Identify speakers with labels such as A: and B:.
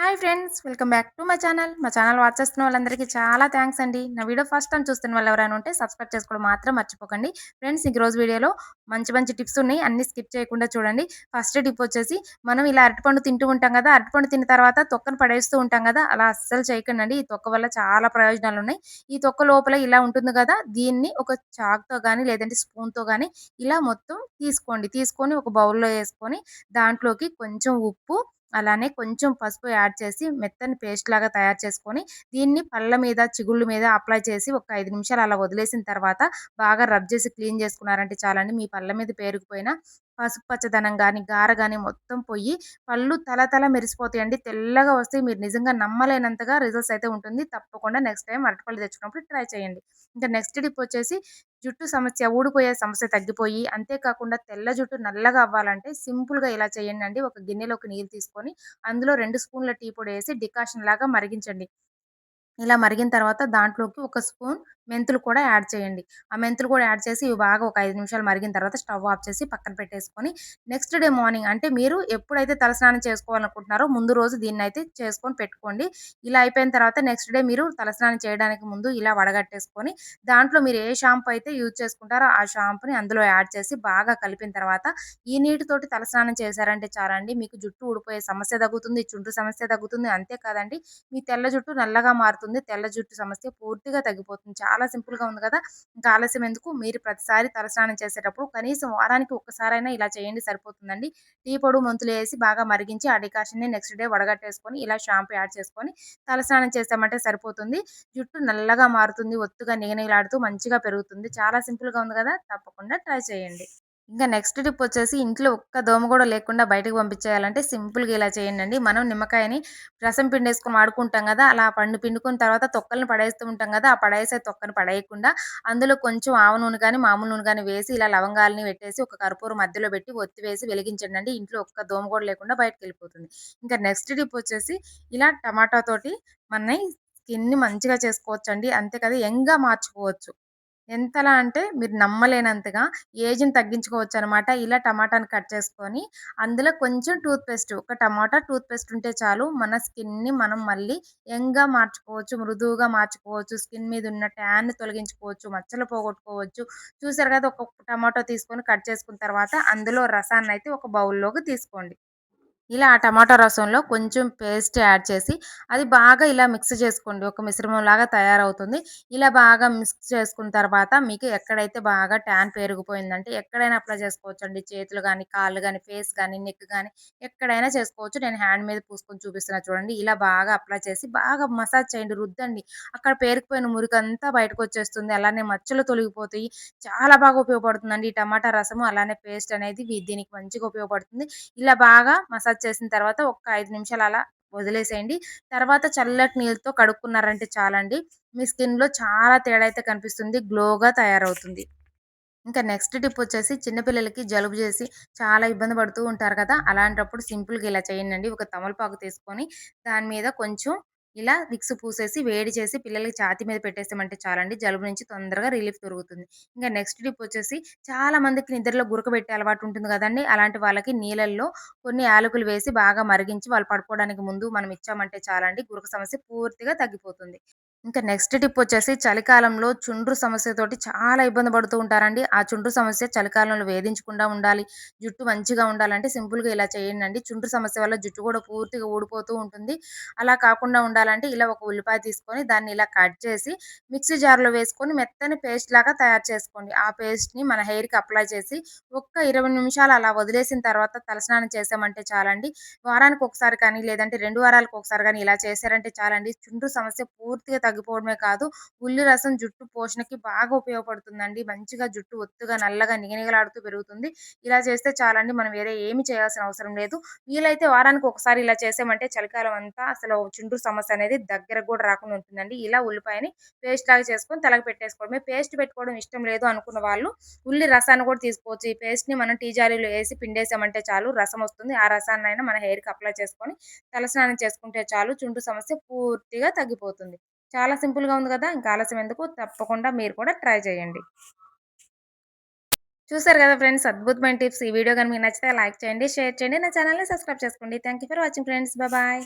A: Hi friends welcome back to my channel. మా channel watch చేస్తున్న వాళ్ళందరికీ చాలా థ్యాంక్స్ అండి. నా వీడియో ఫస్ట్ టైం చూస్తున్న వాళ్ళు ఎవరైనా ఉంటే సబ్స్క్రైబ్ చేసుకోవడం మాత్రం మర్చిపోకండి. ఫ్రెండ్స్ ఈ రోజు వీడియోలో మంచి మంచి టిప్స్ ఉన్నాయి. అన్ని స్కిప్ చేయకుండా చూడండి. ఫస్ట్ టిప్ వచ్చేసి మనం ఇలా అరటిపండు తింటూ ఉంటాం కదా అరటిపండు తిన్న తర్వాత తొక్కను పడేస్తూ ఉంటాం కదా అలా అస్సలు చేయకండి ఈ తొక్క వల్ల చాలా ప్రయోజనాలు ఉన్నాయి ఈ తొక్క లోపల ఇలా ఉంటుంది కదా దీన్ని ఒక చాక్తో కానీ లేదంటే స్పూన్తో కానీ ఇలా మొత్తం తీసుకోండి. తీసుకొని ఒక బౌల్లో వేసుకొని దాంట్లోకి కొంచెం ఉప్పు అలానే కొంచెం పసుపు యాడ్ చేసి మెత్తని పేస్ట్ లాగా తయారు చేసుకొని దీన్ని పళ్ళ మీద చిగుళ్ళ మీద అప్లై చేసి ఒక ఐదు నిమిషాలు అలా వదిలేసిన తర్వాత బాగా రబ్ చేసి క్లీన్ చేసుకున్నారంటే చాలండి. మీ పళ్ళ మీద పేరుకుపోయిన పసుపు పచ్చదనం కానీ గార కానీ మొత్తం పోయి పళ్ళు తల తల మెరిసిపోతాయండి తెల్లగా వస్తే మీరు నిజంగా నమ్మలేనంతగా రిజల్ట్స్ అయితే ఉంటుంది. తప్పకుండా నెక్స్ట్ టైం అరటిపళ్ళు తెచ్చుకున్నప్పుడు ట్రై చేయండి. ఇంకా నెక్స్ట్ టిప్ వచ్చేసి జుట్టు సమస్య ఊడిపోయే సమస్య తగ్గిపోయి అంతేకాకుండా తెల్ల జుట్టు నల్లగా అవ్వాలంటే సింపుల్గా ఇలా చేయండి అండి. ఒక గిన్నెలోకి నీళ్ళు తీసుకొని అందులో రెండు స్పూన్ల టీ పొడి వేసి డికాషన్ లాగా మరిగించండి. ఇలా మరిగిన తర్వాత దాంట్లోకి ఒక స్పూన్ మెంతులు కూడా యాడ్ చేయండి. ఆ మెంతులు కూడా యాడ్ చేసి ఇవి బాగా ఒక ఐదు నిమిషాలు మరిగిన తర్వాత స్టవ్ ఆఫ్ చేసి పక్కన పెట్టేసుకొని నెక్స్ట్ డే మార్నింగ్ అంటే మీరు ఎప్పుడైతే తలస్నానం చేసుకోవాలనుకుంటున్నారో ముందు రోజు దీన్ని అయితే చేసుకొని పెట్టుకోండి. ఇలా అయిపోయిన తర్వాత నెక్స్ట్ డే మీరు తలస్నానం చేయడానికి ముందు ఇలా వడగట్టేసుకొని దాంట్లో మీరు ఏ షాంపూ అయితే యూజ్ చేసుకుంటారో ఆ షాంపూని అందులో యాడ్ చేసి బాగా కలిపిన తర్వాత ఈ నీటితోటి తలస్నానం చేశారంటే చాలండి. మీకు జుట్టు ఊడిపోయే సమస్య తగ్గుతుంది చుండ్రు సమస్య తగ్గుతుంది అంతేకాదండి మీ తెల్ల జుట్టు నల్లగా మారుతుంది తెల్ల జుట్టు సమస్య పూర్తిగా తగ్గిపోతుంది. చాలా సింపుల్గా ఉంది కదా! ఇంకా ఆలస్యం ఎందుకు? మీరు ప్రతిసారి తలస్నానం చేసేటప్పుడు కనీసం వారానికి ఒక్కసారైనా ఇలా చేయండి సరిపోతుందండి. టీ పొడు మంతులు వేసి బాగా మరిగించి ఆ డికాషన్ని నెక్స్ట్ డే వడగట్టేసుకొని ఇలా షాంపూ యాడ్ చేసుకొని తలస్నానం చేసామంటే సరిపోతుంది. జుట్టు నల్లగా మారుతుంది ఒత్తుగా నిగనిగలాడుతూ మంచిగా పెరుగుతుంది. చాలా సింపుల్గా ఉంది కదా! తప్పకుండా ట్రై చేయండి. ఇంకా నెక్స్ట్ టిప్ వచ్చేసి ఇంట్లో ఒక్క దోమ కూడా లేకుండా బయటకు పంపించేయాలంటే సింపుల్గా ఇలా చేయండి మనం నిమ్మకాయని రసం పిండేసుకొని వాడుకుంటాం కదా అలా పండు పిండుకున్న తర్వాత తొక్కలను పడేస్తూ ఉంటాం కదా ఆ పడేసే తొక్కను పడేయకుండా అందులో కొంచెం ఆవ నూనె కానీ మామూలు నూనె కానీ వేసి ఇలా లవంగాలని పెట్టేసి ఒక కర్పూరం మధ్యలో పెట్టి ఒత్తి వేసి వెలిగించండి ఇంట్లో ఒక్క దోమ కూడా లేకుండా బయటకు వెళ్ళిపోతుంది. ఇంకా నెక్స్ట్ టిప్ వచ్చేసి ఇలా టమాటాతోటి మన స్కిన్ని మంచిగా చేసుకోవచ్చండి. అంతే కదా యంగ్గా మార్చుకోవచ్చు. ఎంతలా అంటే మీరు నమ్మలేనంతగా ఏజ్‌ని తగ్గించుకోవచ్చు అనమాట ఇలా టమాటాని కట్ చేసుకొని, అందులో కొంచెం టూత్ పేస్ట్ ఒక టమాటా టూత్ పేస్ట్ ఉంటే చాలు మన స్కిన్‌ని మనం మళ్ళీ యంగ్‌గా మార్చుకోవచ్చు, మృదువుగా మార్చుకోవచ్చు, స్కిన్ మీద ఉన్న ట్యాన్‌ని తొలగించుకోవచ్చు, మచ్చలు పోగొట్టుకోవచ్చు. చూసారు కదా! ఒక్కొక్క టమాటో తీసుకొని కట్ చేసుకున్న తర్వాత అందులో రసాన్ని అయితే ఒక బౌల్‌లోకి తీసుకోండి. ఇలా ఆ టమాటా రసంలో కొంచెం పేస్ట్ యాడ్ చేసి అది బాగా ఇలా మిక్స్ చేసుకోండి. ఒక మిశ్రమం లాగా తయారవుతుంది. ఇలా బాగా మిక్స్ చేసుకున్న తర్వాత మీకు ఎక్కడైతే బాగా ట్యాన్ పెరిగిపోయిందంటే ఎక్కడైనా అప్లై చేసుకోవచ్చు అండి చేతులు కానీ కాళ్ళు కానీ ఫేస్ కానీ నెక్ కానీ ఎక్కడైనా చేసుకోవచ్చు. నేను హ్యాండ్ మీద పూసుకొని చూపిస్తున్నా చూడండి. ఇలా బాగా అప్లై చేసి బాగా మసాజ్ చేయండి. రుద్దండి. అక్కడ పేరుకుపోయిన మురికంతా బయటకు వచ్చేస్తుంది. అలానే మచ్చలు తొలగిపోతాయి. చాలా బాగా ఉపయోగపడుతుందండి ఈ టమాటా రసము. అలానే పేస్ట్ అనేది దీనికి మంచిగా ఉపయోగపడుతుంది. ఇలా బాగా మసాజ్ చేసిన తర్వాత ఒక ఐదు నిమిషాలు అలా వదిలేసేయండి. తర్వాత చల్లటి నీళ్ళతో కడుక్కున్నారంటే చాలండి. మీ స్కిన్లో చాలా తేడా అయితే కనిపిస్తుంది. గ్లోగా తయారవుతుంది. ఇంకా నెక్స్ట్ టిప్ వచ్చేసి చిన్నపిల్లలకి జలుబు చేసి చాలా ఇబ్బంది పడుతూ ఉంటారు కదా! అలాంటప్పుడు సింపుల్గా ఇలా చేయండి ఒక తమలపాకు తీసుకొని దాని మీద కొంచెం ఇలా విక్స్ పూసేసి వేడి చేసి పిల్లలకి ఛాతీ మీద పెట్టేసామంటే చాలండి. జలుబు నుంచి తొందరగా రిలీఫ్ దొరుకుతుంది. ఇంకా నెక్స్ట్ టిప్ వచ్చేసి చాలా మందికి నిద్రలో గురకబెట్టే అలవాటు ఉంటుంది కదండి. అలాంటి వాళ్ళకి నీళ్ళల్లో కొన్ని యాలకులు వేసి బాగా మరిగించి వాళ్ళు పడుకోవడానికి ముందు మనం ఇచ్చామంటే చాలండి. గురక సమస్య పూర్తిగా తగ్గిపోతుంది. ఇంకా నెక్స్ట్ టిప్ వచ్చేసి చలికాలంలో చుండ్రు సమస్యతోటి చాలా ఇబ్బంది పడుతూ ఉంటారండి. ఆ చుండ్రు సమస్య చలికాలంలో వేధించకుండా ఉండాలి. జుట్టు మంచిగా ఉండాలంటే సింపుల్గా ఇలా చేయండి అండి చుండ్రు సమస్య వల్ల జుట్టు కూడా పూర్తిగా ఊడిపోతూ ఉంటుంది. అలా కాకుండా ఉండాలంటే ఇలా ఒక ఉల్లిపాయ తీసుకొని దాన్ని ఇలా కట్ చేసి మిక్సీ జార్లో వేసుకొని మెత్తని పేస్ట్ లాగా తయారు చేసుకోండి. ఆ పేస్ట్ని మన హెయిర్కి అప్లై చేసి ఒక్క ఇరవై నిమిషాలు అలా వదిలేసిన తర్వాత తలస్నానం చేసామంటే చాలండి. వారానికి ఒకసారి కానీ లేదంటే రెండు వారాలకు ఒకసారి కానీ ఇలా చేశారంటే చాలండి. చుండ్రు సమస్య పూర్తిగా తగ్గిపోవడమే కాదు. ఉల్లి రసం జుట్టు పోషణకి బాగా ఉపయోగపడుతుందండి. మంచిగా జుట్టు ఒత్తుగా నల్లగా నిగనిగలాడుతూ పెరుగుతుంది. ఇలా చేస్తే చాలండి. మనం వేరే ఏమి చేయాల్సిన అవసరం లేదు. వీలైతే వారానికి ఒకసారి ఇలా చేసామంటే చలికాలం అంతా అసలు చుండ్రు సమస్య అనేది దగ్గరకు కూడా రాకుండా ఉంటుందండి. ఇలా ఉల్లిపాయని పేస్ట్ లాగా చేసుకొని తలకి పెట్టేసుకోవడమే. పేస్ట్ పెట్టుకోవడం ఇష్టం లేదు అనుకున్న వాళ్ళు ఉల్లి రసాన్ని కూడా తీసుకోవచ్చు. ఈ పేస్ట్ని మనం టీ జాలీలో వేసి పిండేసామంటే చాలు రసం వస్తుంది. ఆ రసాన్ని అయినా మన హెయిర్కి అప్లై చేసుకొని తలస్నానం చేసుకుంటే చాలు చుండ్రు సమస్య పూర్తిగా తగ్గిపోతుంది. చాలా సింపుల్గా ఉంది కదా! ఇంకా ఆలస్యం ఎందుకు? తప్పకుండా మీరు కూడా ట్రై చేయండి. చూసారు కదా ఫ్రెండ్స్ అద్భుతమైన టిప్స్. ఈ వీడియో కానీ మీకు నచ్చితే లైక్ చేయండి షేర్ చేయండి. నా ఛానల్ని సబ్స్క్రైబ్ చేసుకోండి. Thank for watching friends. Bye.